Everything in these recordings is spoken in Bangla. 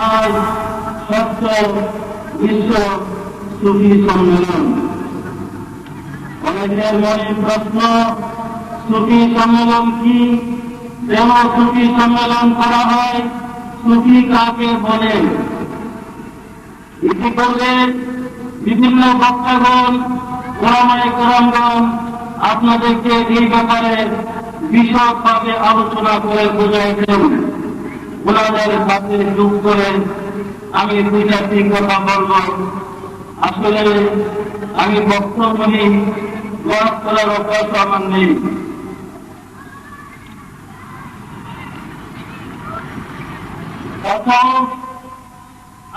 আজ ষষ্ঠ বিশ্ব সুফি সম্মেলন। অনেকের মনে প্রশ্ন সুফি সম্মেলন কি? কেন সুফি সম্মেলন করা হয়? সুফি কাকে বলে? ইতিপূর্বে বিভিন্ন বক্তাগণ ওরামায় কোরআনগণ আপনাদেরকে এই ব্যাপারে বিশদভাবে আলোচনা করে বোঝাইছেন। ওনাদের সাথে যোগ করে আমি দুই চারটি কথা বলব। আসলে আমি বক্তব্য করার অভ্যাস আমার নেই।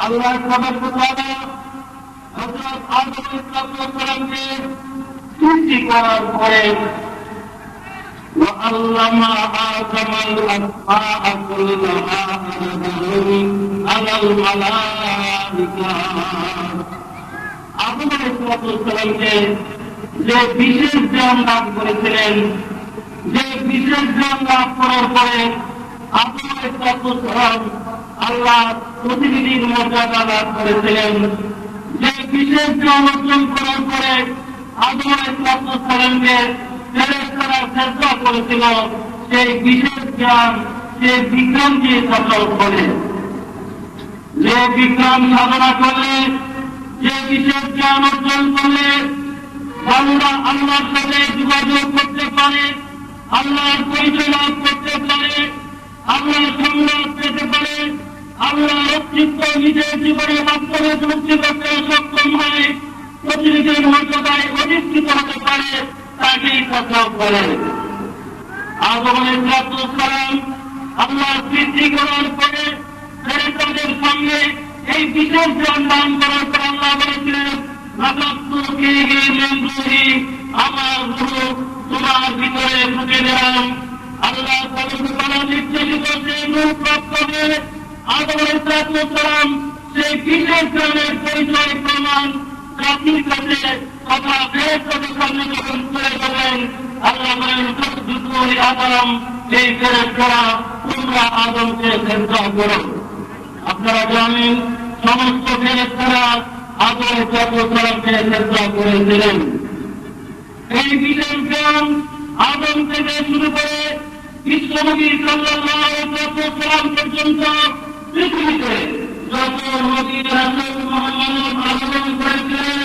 আল্লাহ করার পরে وعلم آدم الأسماء كلها عرضهم على الملائكة আদম আলাইহিসসালামকে যে বিশেষ জ্ঞান লাভ করেছিলেন যে বিশেষ জ্ঞান লাভ করার পরে আদম আলাইহিসসালাম আল্লাহ প্রতিনিধির মর্যাদা লাভ করেছিলেন যে বিশেষ জ্ঞান অর্জন করার পরে আদম আলাইহিসসালামকে ফেরেশতারা চেষ্টা করেছিল সেই বিশেষ জ্ঞান সে বিজ্ঞান দিয়ে সফল করে যে বিজ্ঞান সাধনা করলে, যে বিশেষ জ্ঞান অর্জন করলে, বাংলা আল্লাহর সাথে যোগাযোগ করতে পারে, আল্লাহর পরিচয় লাভ করতে পারে, আল্লাহর সংবাদ পেতে পারে, আল্লাহর অস্তিত্ব নিজের জীবনে বাস্তবে করতে সক্ষম হয় প্রতিনিধির মর্যাদায় অধিষ্ঠিত হতে পারে তাকেই কথা করে আগমনের সালাম আল্লাহ সঙ্গে এই বিশেষ করার পর আল্লাহ বলেছিলেন আমার তোমার ভিতরে আল্লাহ সেই বিশেষ প্রমাণ ফেরত আপনারা জানেন, সমস্ত ফেরত করা আদম চক্রকে চেষ্টা করেছিলেন। এই বিশেষ জ্ঞান আদম থেকে শুরু করে বিশ্বনবী সাল্লাম পর্যন্ত পৃথিবীতে যত নবী রাসূল মুহাম্মদ আগমন করেছিলেন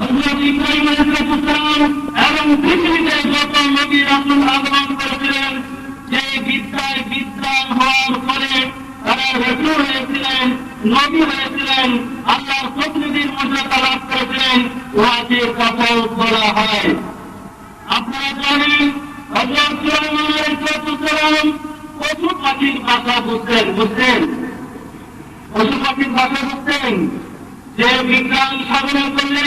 হজরত ইব্রাহিম আলাইহিসসালাম এবং পৃথিবীতে যত নবী রাসূল আগমন করেছিলেন, যে বিদ্যায় বিদ্যান হওয়ার পরে তারা রসুল হয়েছিলেন, নবী হয়েছিলেন, আল্লাহর প্রতিনিধির মর্যাদা লাভ করেছিলেন উহাকে সফল বলা হয়। আপনারা জানেন হজরত সুলাইমান আলাইহিসসালাম পশু পাখির ভাষা বুঝতেন বুঝতেন? পশু পাখির ভাষা বুঝতেন? যে বিজ্ঞান সাধনা করলে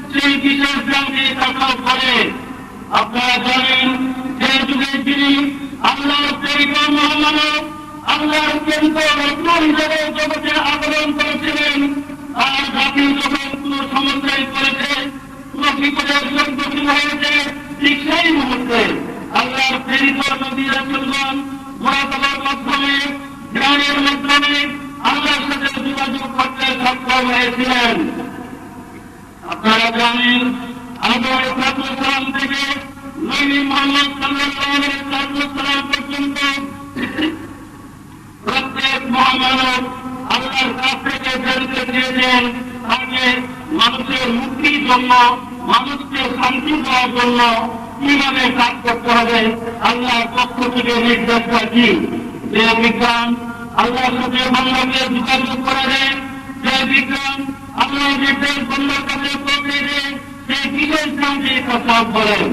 সেই বিশেষ গ্রন্থে প্রচার করে আপনারা জানেন যে যুগে তিনি মহামানব, আল্লাহর প্রেরিত রত্ন হিসেবে জগতে আগমন করেছিলেন, আর জাতি যখন কোন সমস্যায় করেছে কোন বিপদের সম্মুখীন হয়েছে, ঠিক সেই মুহূর্তে আল্লাহর প্রেরিত নদী রাসুলগণ মাধ্যমে জ্ঞানের মাধ্যমে আল্লাহর সাথে যোগাযোগ করতে সক্ষম হয়েছিলেন। আপনারা জানেন আবহাওয়া সালাম থেকে মানুষের মুক্তির জন্য, মানুষকে শান্তি দেওয়ার জন্য কীভাবে কাজ করতে হবে, আল্লাহর পক্ষ থেকে নির্দেশটা কি? যে বিজ্ঞান আল্লাহর সাথে বাংলাকে যোগাযোগ করে দেয়, যে বিজ্ঞান আল্লাহ যে বন্ধের কাছে পৌঁছে দেয় সেই বিজয় কাজে কথা বলেন।